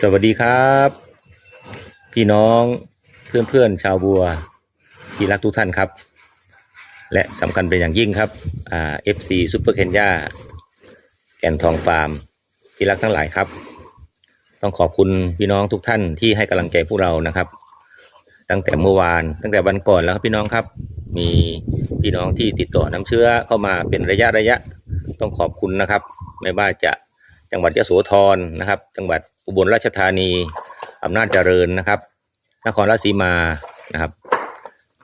สวัสดีครับ พี่น้องเพื่อนเพื่อนๆชาวบัวที่รักทุกท่านครับ และสำคัญเป็นอย่างยิ่งครับเอ่า FC ซุปเปอร์เคนยาแก่นทองฟาร์ม ที่รักทั้งหลายครับ ต้องขอบคุณพี่น้องทุกท่านที่ให้กำลังใจพวกเรานะครับ ตั้งแต่เมื่อวานตั้งแต่วันก่อนแล้วครับพี่น้องครับ มีพี่น้องที่ติดต่อน้ำเชื้อเข้ามาเป็นระยะระยะ ต้องขอบคุณนะครับ ไม่ว่าจะ จังหวัดยะโสธรนะครับ จังหวัดอุบลราชธานีอำนาจเจริญนะครับ นครราชสีมานะครับ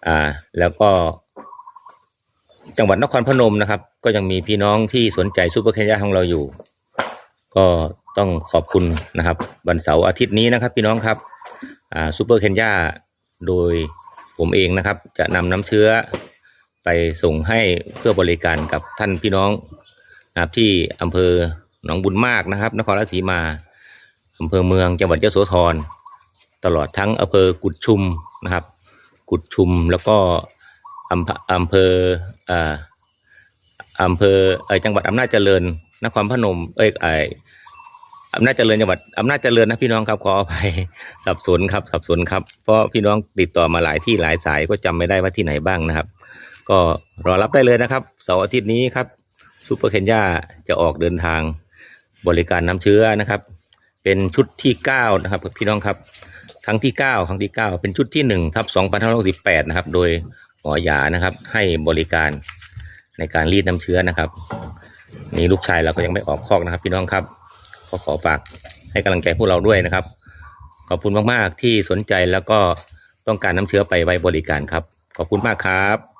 อ่าแล้วก็ จังหวัดนครพนมนะครับ ก็ยังมีพี่น้องที่สนใจซูเปอร์เคนยาของเราอยู่ ก็ต้องขอบคุณนะครับ วันเสาร์อาทิตย์นี้นะครับ พี่น้องครับอ่าซูเปอร์เคนยาโดยผมเองนะครับ จะนำน้ำเชื้อไปส่งให้เพื่อบริการกับท่านพี่น้องนะครับที่อำเภอ หนองบุญมากนะครับนครราชสีมาอำเภอเมืองจังหวัดยโสธรตลอดทั้งอำเภอกุดชุมนะครับ กุดชุมแล้วก็อำเภออำเภออำเภอจังหวัดอำนาจเจริญ นครพนมเอ้ยไออำนาจเจริญจังหวัดอำนาจเจริญนะพี่น้องครับขออภัยสับสนครับสับสนครับเพราะพี่น้องติดต่อมาหลายที่หลายสายก็จำไม่ได้ว่าที่ไหนบ้างนะครับ ก็รอรับได้เลยนะครับเสาร์อาทิตย์นี้ครับซูเปอร์เคนยาจะออกเดินทาง บริการน้ำเชื้อนะครับ เป็นชุดที่เก้านะครับพี่น้องครับครั้งที่เก้าครั้งที่เก้าเป็นชุดที่หนึ่งทับสองพันห้าร้อยสิบแปดนะครับ โดยหมอหยานะครับ ให้บริการในการรีดน้ำเชื้อนะครับ นี่ลูกชายเราก็ยังไม่ออกคอกนะครับ พี่น้องครับก็ขอฝากให้กำลังใจพวกเราด้วยนะครับ ขอบคุณมาก ๆ ที่สนใจแล้วก็ต้องการน้ำเชื้อไปไว้บริการครับ ขอบคุณมากครับ